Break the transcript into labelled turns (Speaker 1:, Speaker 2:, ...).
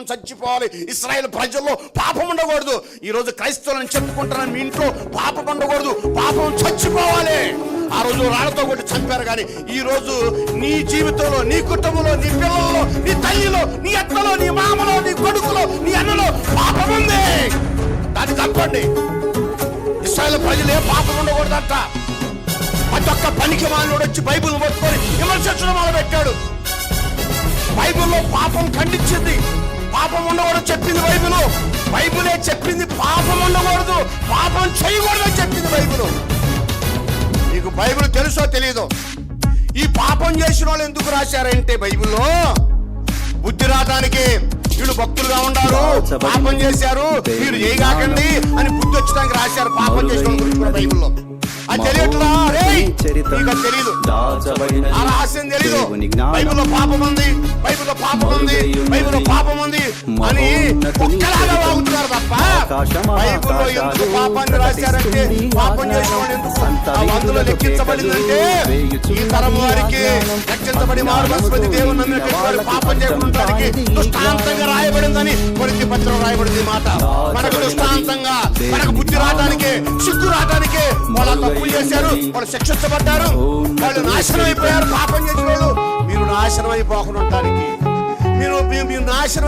Speaker 1: పాపం చచ్చిపోవాలి. ఇస్రాయేల్ ప్రజల్లో పాపం ఉండకూడదు. ఈ రోజు క్రైస్తవులను చెప్పుకుంటున్నాను మీ ఇంట్లో పాపం ఉండకూడదు. పాపం చచ్చిపోవాలి. ఆ రోజు రాళ్ళతో కొట్టి చంపారు కానీ ఈ రోజు నీ జీవితంలో నీ కుటుంబంలో నీ పిల్లల్లో నీ తల్లిలో నీ అత్తలో నీ మామలో నీ కొడుకులో నీ అన్నలో పాపం ఉంది. దాన్ని తప్పండి. ఇస్రాయల్ ప్రజలు ఏ పాపం ఉండకూడదంట. ప్రతి ఒక్క పనికి మానవుడు వచ్చి బైబిల్ పట్టుకొని విమర్శించడం మొదలు పెట్టాడు బైబిల్లో పాపం ఖండించింది. పాపం ఉండకూడదు చెప్పింది బైబిల్. బైబిలే చెప్పింది పాపం ఉండకూడదు. పాపం చేయకూడదు చెప్పింది బైబిల్. నీకు బైబిల్ తెలుసో తెలియదో ఈ పాపం చేసిన వాళ్ళు ఎందుకు రాశారంటే బైబిల్లో బుద్ధి రావడానికి వీళ్ళు భక్తులుగా ఉండారు. పాపం చేశారు. మీరు చేయగాకండి అని బుద్ధి వచ్చడానికి రాశారు. పాపం చేసిన వాళ్ళ గురించి బైబిల్లో. అది తెలియట్లా? రహస్యం తెలీదు. బైబిల్లో పాపం ఉంది. బైబిల్లో పాపం ఉంది. బైబిల్లో పాపం ఉంది. అని ఒక్కలాగా వాగుతున్నారు తప్ప బైబిల్లో ఎందుకు పాపాన్ని రాశారంటే పాపం చేసిన ఎందుకు? ఆ వందులో లెక్కించబడిందంటే ఈ తరం వారికి రక్షించబడి మార్గస్పతి దేవుని నమ్మినటువంటి వారు పాపం చేయకుండానికి దృష్టాంతంగా రాయబడిందని కొరితి పత్రం రాయబడింది మాట. మనకు దృష్టాంతంగా మనకు బుద్ధి రావడానికే సిగ్గు రావడానికే వాళ్ళ తప్పులు చేశారు. వాళ్ళు శిక్షించబడ్డారు. వాళ్ళు నాశనం అయిపోయారు. పాపం చేసిన వాళ్ళు మీరు నాశనం అయిపోకుండా మీరు మీరు నాశనం